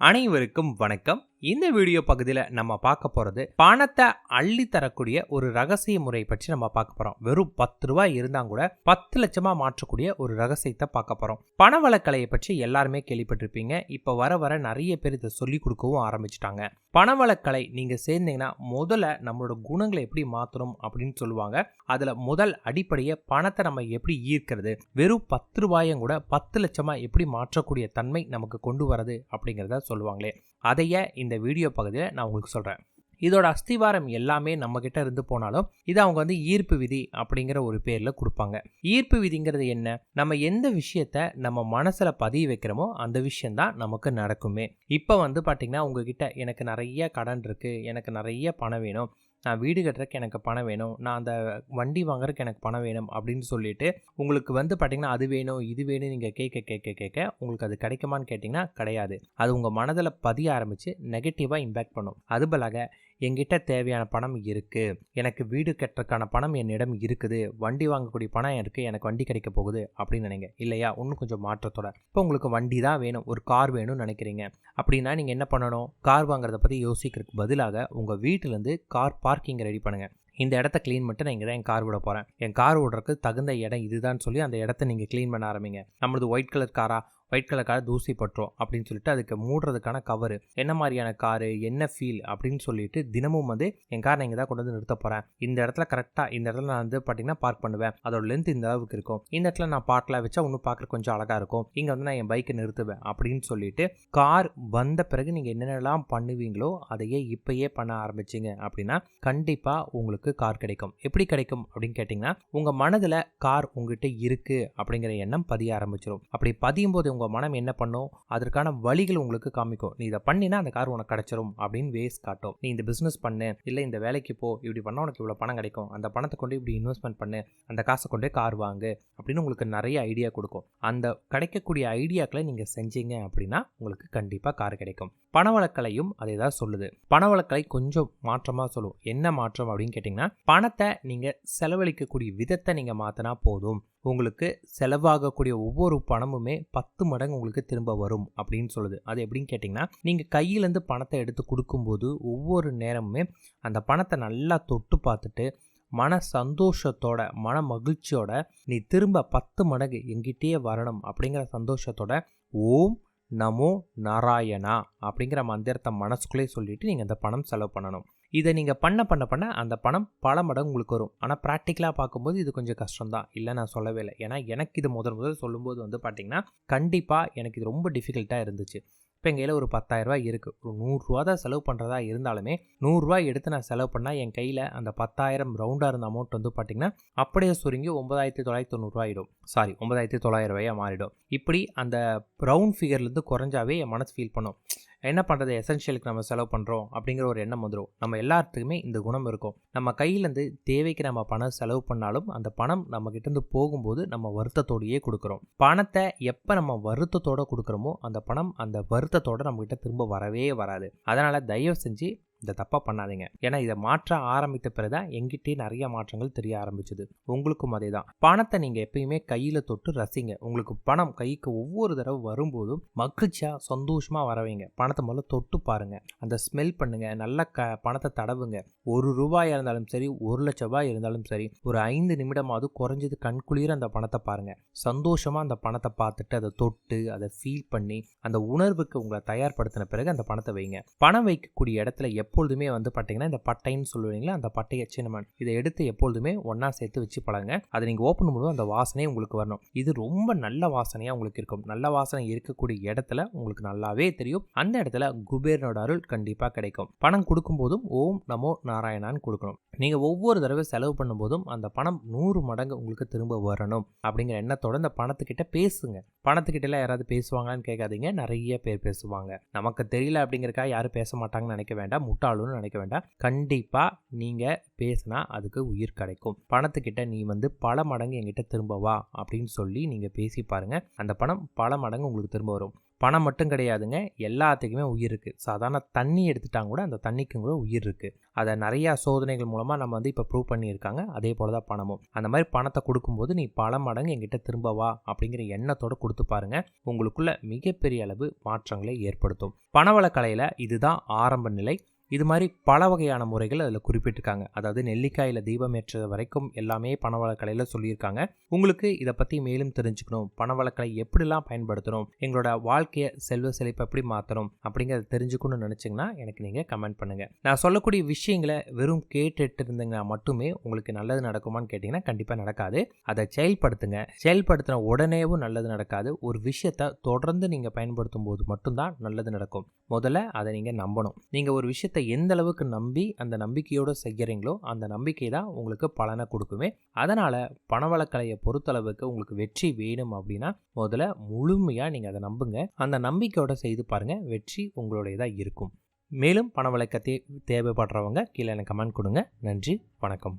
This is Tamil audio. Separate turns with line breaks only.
அனைவருக்கும் வணக்கம். இந்த வீடியோ பகுதியில் நம்ம பார்க்க போகிறது பணத்தை அள்ளி தரக்கூடிய ஒரு ரகசிய முறை பற்றி நம்ம பார்க்க போகிறோம் வெறும் பத்து ரூபாய் இருந்தால் கூட பத்து லட்சமாக மாற்றக்கூடிய ஒரு ரகசியத்தை பார்க்க போகிறோம் பணவளக்கலையை பற்றி எல்லாருமே கேள்விப்பட்டிருப்பீங்க. இப்போ வர வர நிறைய பேர் இதை சொல்லி கொடுக்கவும் ஆரம்பிச்சிட்டாங்க. பணவளக்கலை நீங்கள் சேர்ந்தீங்கன்னா முதல்ல நம்மளோட குணங்களை எப்படி மாற்றணும் அப்படின்னு சொல்லுவாங்க. அதில் முதல் அடிப்படையை பணத்தை நம்ம எப்படி ஈர்க்கிறது? வெறும் பத்து ரூபாயும் கூட பத்து லட்சமாக எப்படி மாற்றக்கூடிய தன்மை நமக்கு கொண்டு வரது அப்படிங்கிறத சொல்லுவாங்களே. அதையே இந்த வீடியோ பகுதியில் நான் உங்களுக்கு சொல்கிறேன் இதோட அஸ்திவாரம் எல்லாமே நம்மக்கிட்ட இருந்து போனாலும் இது அவங்க வந்து ஈர்ப்பு விதி அப்படிங்கிற ஒரு பேரில் கொடுப்பாங்க. ஈர்ப்பு விதிங்கிறது என்ன? நம்ம எந்த விஷயத்த நம்ம மனசில் பதிய வைக்கிறோமோ அந்த விஷயந்தான் நமக்கு நடக்குமே. இப்போ வந்து பார்த்திங்கன்னா உங்ககிட்ட எனக்கு நிறைய கடன் இருக்குது எனக்கு நிறைய பணம் வேணும் நான் வீடு கட்டுறதுக்கு எனக்கு பணம் வேணும் நான் அந்த வண்டி வாங்குறதுக்கு எனக்கு பணம் வேணும் அப்படின்னு சொல்லிட்டு உங்களுக்கு வந்து பார்த்திங்கன்னா அது வேணும் இது வேணும் நீங்கள் கேட்க கேட்க கேட்க உங்களுக்கு அது கிடைக்குமான்னு கேட்டிங்கன்னா கிடையாது. அது உங்கள் மனதில் பதிய ஆரம்பித்து நெகட்டிவாக இம்பேக்ட் பண்ணும். அது பலக என்கிட்ட தேவையான பணம் இருக்குது எனக்கு வீடு கட்டுறதுக்கான பணம் என்னிடம் இருக்குது. வண்டி வாங்கக்கூடிய பணம் இருக்குது எனக்கு வண்டி கிடைக்க போகுது அப்படின்னு நினைங்க. இல்லையா? இன்னும் கொஞ்சம் மாற்றத்தோட. இப்போ உங்களுக்கு வண்டி தான் வேணும். ஒரு கார் வேணும்னு நினைக்கிறீங்க. அப்படின்னா நீங்கள் என்ன பண்ணணும்? கார் வாங்குறத பற்றி யோசிக்கிறதுக்கு பதிலாக உங்கள் வீட்டிலேருந்து கார் பார்க்கிங் ரெடி பண்ணுங்கள் இந்த இடத்த க்ளீன் பண்ணிட்டு நான் இங்கே தான் என் கார் விட போகிறேன் என் கார் விடுறதுக்கு தகுந்த இடம் இதுதான் சொல்லி அந்த இடத்த நீங்கள் க்ளீன் பண்ண ஆரம்பிங்க. நம்மளது ஒயிட் கலர் காரா ஒயிட் கலர் கார் தூசி பட்டுரும் அப்படின்னு சொல்லிட்டு அதுக்கு மூடுறதுக்கான கவர் என்ன மாதிரியான காரு என்ன ஃபீல் அப்படின்னு சொல்லிட்டு தினமும் வந்து என் காரை இங்கே தான் கொண்டு வந்து நிறுத்த போகிறேன் இந்த இடத்துல கரெக்டாக இந்த இடத்துல நான் வந்து பார்த்தீங்கன்னா பார்க் பண்ணுவேன். அதோட லென்த் இந்த அளவுக்கு இருக்கும். இந்த இடத்துல நான் பாட்டில் வச்சா இன்னும் பார்க்குற கொஞ்சம் அழகாக இருக்கும். இங்கே வந்து நான் என் பைக்கை நிறுத்துவேன் அப்படின்னு சொல்லிட்டு கார் வந்த பிறகு நீங்கள் என்னென்னலாம் பண்ணுவீங்களோ அதையே இப்பயே பண்ண ஆரம்பிச்சிங்க அப்படின்னா கண்டிப்பாக உங்களுக்கு கார் கிடைக்கும். எப்படி கிடைக்கும் அப்படின்னு கேட்டிங்கன்னா உங்கள் மனதில் கார் உங்ககிட்ட இருக்குது அப்படிங்கிற எண்ணம் பதிய ஆரம்பிச்சிடும் அப்படி பதியும் போது உங்கள் மனம் என்ன பண்ணும்? அதற்கான வழிகள் உங்களுக்கு காமிக்கும். நீ இதை பண்ணினா அந்த கார் உனக்கு கிடச்சிரும் அப்படின்னு வேஸ் காட்டும். நீ இந்த பிஸ்னஸ் பண்ணு. இல்லை இந்த வேலைக்கு போ. இப்படி பண்ணால் உனக்கு இவ்வளோ பணம் கிடைக்கும். அந்த பணத்தை கொண்டு இப்படி இன்வெஸ்ட்மெண்ட் பண்ணு. அந்த காசை கொண்டு கார் வாங்கு அப்படின்னு உங்களுக்கு நிறைய ஐடியா கொடுக்கும். அந்த கிடைக்கக்கூடிய ஐடியாக்களை நீங்கள் செஞ்சீங்க அப்படின்னா உங்களுக்கு கண்டிப்பாக கார் கிடைக்கும். பணவளக்கலையும் அதே தான் சொல்லுது. பணவளக்கலை கொஞ்சம் மாற்றமாக சொல்லும். என்ன மாற்றம் அப்படின்னு கேட்டிங்கன்னா பணத்தை நீங்கள் செலவழிக்கக்கூடிய விதத்தை நீங்கள் மாற்றினா போதும். உங்களுக்கு செலவாகக்கூடிய ஒவ்வொரு பணமுமே பத்து மடங்கு உங்களுக்கு திரும்ப வரும் அப்படின்னு சொல்லுது. அது எப்படின்னு கேட்டிங்கன்னா நீங்கள் கையிலேருந்து பணத்தை எடுத்து கொடுக்கும்போது ஒவ்வொரு நேரமுமே அந்த பணத்தை நல்லா தொட்டு பார்த்துட்டு மன சந்தோஷத்தோட மன மகிழ்ச்சியோட நீ திரும்ப பத்து மடங்கு எங்கிட்டே வரணும் அப்படிங்கிற சந்தோஷத்தோட ஓம் நமோ நாராயணா அப்படிங்கிற மந்திரத்தை மனசுக்குள்ளே சொல்லிட்டு நீங்கள் அந்த பணம் செலவு பண்ணணும். இதை நீங்கள் பண்ண பண்ண பண்ண அந்த பணம் பல மடங்கு உங்களுக்கு வரும். ஆனால் ப்ராக்டிக்கலாக பார்க்கும்போது இது கொஞ்சம் கஷ்டம் தான் இல்லை நான் சொல்லவே இல்லை. ஏன்னா எனக்கு இது முதல் முதல் சொல்லும்போது வந்து பார்த்திங்கன்னா கண்டிப்பாக எனக்கு இது ரொம்ப டிஃபிகல்ட்டாக இருந்துச்சு. இப்போ எங்கள் கையில் ஒரு பத்தாயிரரூபா இருக்குது ஒரு நூறுரூவா தான் செலவு பண்ணுறதா இருந்தாலுமே நூறுரூவா எடுத்து நான் செலவு பண்ணால் என் கையில் அந்த பத்தாயிரம் ரவுண்டாக இருந்த அமௌண்ட் வந்து பார்த்திங்கன்னா அப்படியே சுருங்கி ஒன்பதாயிரத்தி தொள்ளாயிரத்தி தொண்ணூறுரூவா ஆகிடும் சாரி ஒன்பதாயிரத்தி தொள்ளாயிரம் ரூபாயாக மாறிடும். இப்படி அந்த ரவுண்ட் ஃபிகர்லேருந்து குறைஞ்சாவே என் மனசு ஃபீல் பண்ணும். என்ன பண்ணுறது எசென்ஷியலுக்கு நம்ம செலவு பண்ணுறோம் அப்படிங்கிற ஒரு எண்ணம் வந்துடும் நம்ம எல்லாத்துக்குமே இந்த குணம் இருக்கும். நம்ம கையிலேருந்து தேவைக்கு நம்ம பணம் செலவு பண்ணாலும் அந்த பணம் நம்ம கிட்டேருந்து போகும்போது நம்ம வருத்தத்தோடையே கொடுக்குறோம். பணத்தை எப்போ நம்ம வருத்தத்தோடு கொடுக்குறோமோ அந்த பணம் அந்த வருத்தத்தோடு நம்மக்கிட்ட திரும்ப வரவே வராது. அதனால் தயவு செஞ்சு இந்த தப்பாக பண்ணாதீங்க. ஏன்னா இதை மாற்ற ஆரம்பித்த பிறகு தான் எங்கிட்டே நிறைய மாற்றங்கள் தெரிய ஆரம்பிச்சது. உங்களுக்கும் அதே தான் பணத்தை நீங்கள் எப்பயுமே கையில் தொட்டு ரசிங்க. உங்களுக்கு பணம் கைக்கு ஒவ்வொரு தடவை வரும்போதும் மகிழ்ச்சியாக சந்தோஷமாக வரவைங்க பணத்தை முதல்ல தொட்டு பாருங்கள் அந்த ஸ்மெல் பண்ணுங்கள் நல்ல க பணத்தை தடவுங்க. ஒரு ரூபாயாக இருந்தாலும் சரி ஒரு லட்ச ரூபாய் இருந்தாலும் சரி ஒரு ஐந்து நிமிடமாவது குறைஞ்சது கண்குளிர அந்த பணத்தை பாருங்கள் சந்தோஷமாக அந்த பணத்தை பார்த்துட்டு அதை தொட்டு அதை ஃபீல் பண்ணி அந்த உணர்வுக்கு உங்களை தயார்படுத்தின பிறகு அந்த பணத்தை வைங்க. பணம் வைக்கக்கூடிய இடத்துல எப்பொழுதுமே வந்து பார்த்தீங்கன்னா இந்த பட்டைன்னு சொல்லுவீங்களா அந்த பட்டையை சின்னமன் இதை எடுத்து எப்பொழுதுமே ஒன்றா சேர்த்து வச்சு பழங்க அதை நீங்கள் ஓப்பன் பண்ணும்போது அந்த வாசனையே உங்களுக்கு வரணும். இது ரொம்ப நல்ல வாசனையாக உங்களுக்கு இருக்கும். நல்ல வாசனை இருக்கக்கூடிய இடத்துல உங்களுக்கு நல்லாவே தெரியும். அந்த இடத்துல குபேரனோட அருள் கண்டிப்பாக கிடைக்கும். பணம் கொடுக்கும்போதும் ஓம் நமோ நாராயணான்னு கொடுக்கணும். நீங்கள் ஒவ்வொரு தடவை செலவு பண்ணும்போதும் அந்த பணம் நூறு மடங்கு உங்களுக்கு திரும்ப வரணும். அப்படிங்கிற எண்ணத்தோட அந்த பணத்துக்கிட்ட பேசுங்க. பணத்துக்கிட்டலாம் யாராவது பேசுவாங்கன்னு கேட்காதீங்க. நிறைய பேர் பேசுவாங்க. நமக்கு தெரியல அப்படிங்கிறக்கா யாரும் பேச மாட்டாங்கன்னு நினைக்க வேண்டாம். முட்டாளுன்னு நினைக்க வேண்டாம். கண்டிப்பாக நீங்கள் பேசினா அதுக்கு உயிர் கிடைக்கும். பணத்துக்கிட்ட நீ வந்து பல மடங்கு என்கிட்ட திரும்ப வா அப்படின்னு சொல்லி நீங்கள் பேசி பாருங்கள் அந்த பணம் பல மடங்கு உங்களுக்கு திரும்ப வரும். பணம் மட்டும் கிடையாதுங்க எல்லாத்துக்குமே உயிர் இருக்குது சாதாரண தண்ணி எடுத்துட்டாங்க கூட அந்த தண்ணிக்கும் கூட உயிர் இருக்குது அதை நிறையா சோதனைகள் மூலமாக நம்ம வந்து இப்போ ப்ரூவ் பண்ணியிருக்காங்க. அதே போல் தான் பணமும். அந்த மாதிரி பணத்தை கொடுக்கும்போது நீ பல மடங்கு எங்கிட்ட திரும்ப வா அப்படிங்கிற எண்ணத்தோடு கொடுத்து பாருங்கள் உங்களுக்குள்ள மிகப்பெரிய அளவு மாற்றங்களை ஏற்படுத்தும். பணவளக்கலையில் இதுதான் ஆரம்ப நிலை. இது மாதிரி பல வகையான முறைகள் அதில் குறிப்பிட்டிருக்காங்க. அதாவது நெல்லிக்காயில் தீபம் ஏற்றது வரைக்கும் எல்லாமே பணவளக்கலையில் சொல்லியிருக்காங்க. உங்களுக்கு இதை பற்றி மேலும் தெரிஞ்சுக்கணும். பணவளக்கலை எப்படிலாம் பயன்படுத்தணும்? எங்களோட வாழ்க்கையை செல்வ செழிப்பை எப்படி மாற்றணும் அப்படிங்கிறத தெரிஞ்சுக்கணும்னு நினச்சிங்கன்னா எனக்கு நீங்கள் கமெண்ட் பண்ணுங்கள் நான் சொல்லக்கூடிய விஷயங்களை வெறும் கேட்டுட்டு இருந்தீங்கன்னா மட்டுமே உங்களுக்கு நல்லது நடக்குமான்னு கேட்டிங்கன்னா கண்டிப்பாக நடக்காது. அதை செயல்படுத்துங்க. செயல்படுத்தின உடனேவும் நல்லது நடக்காது. ஒரு விஷயத்தை தொடர்ந்து நீங்கள் பயன்படுத்தும் போது மட்டும்தான் நல்லது நடக்கும். முதல்ல அதை நீங்கள் நம்பணும். நீங்கள் ஒரு விஷயத்தை விஷயத்தை எந்த அளவுக்கு நம்பி அந்த நம்பிக்கையோடு செய்கிறீங்களோ அந்த நம்பிக்கை தான் உங்களுக்கு பலனை கொடுக்குமே. அதனால் பணவளக்கலையை பொறுத்தளவுக்கு உங்களுக்கு வெற்றி வேணும் அப்படின்னா முதல்ல முழுமையாக நீங்கள் அதை நம்புங்க. அந்த நம்பிக்கையோட செய்து பாருங்கள் வெற்றி உங்களுடையதாக இருக்கும். மேலும் பணவழக்கத்தை தேவைப்படுறவங்க கீழே எனக்கு கமெண்ட் கொடுங்க. நன்றி வணக்கம்.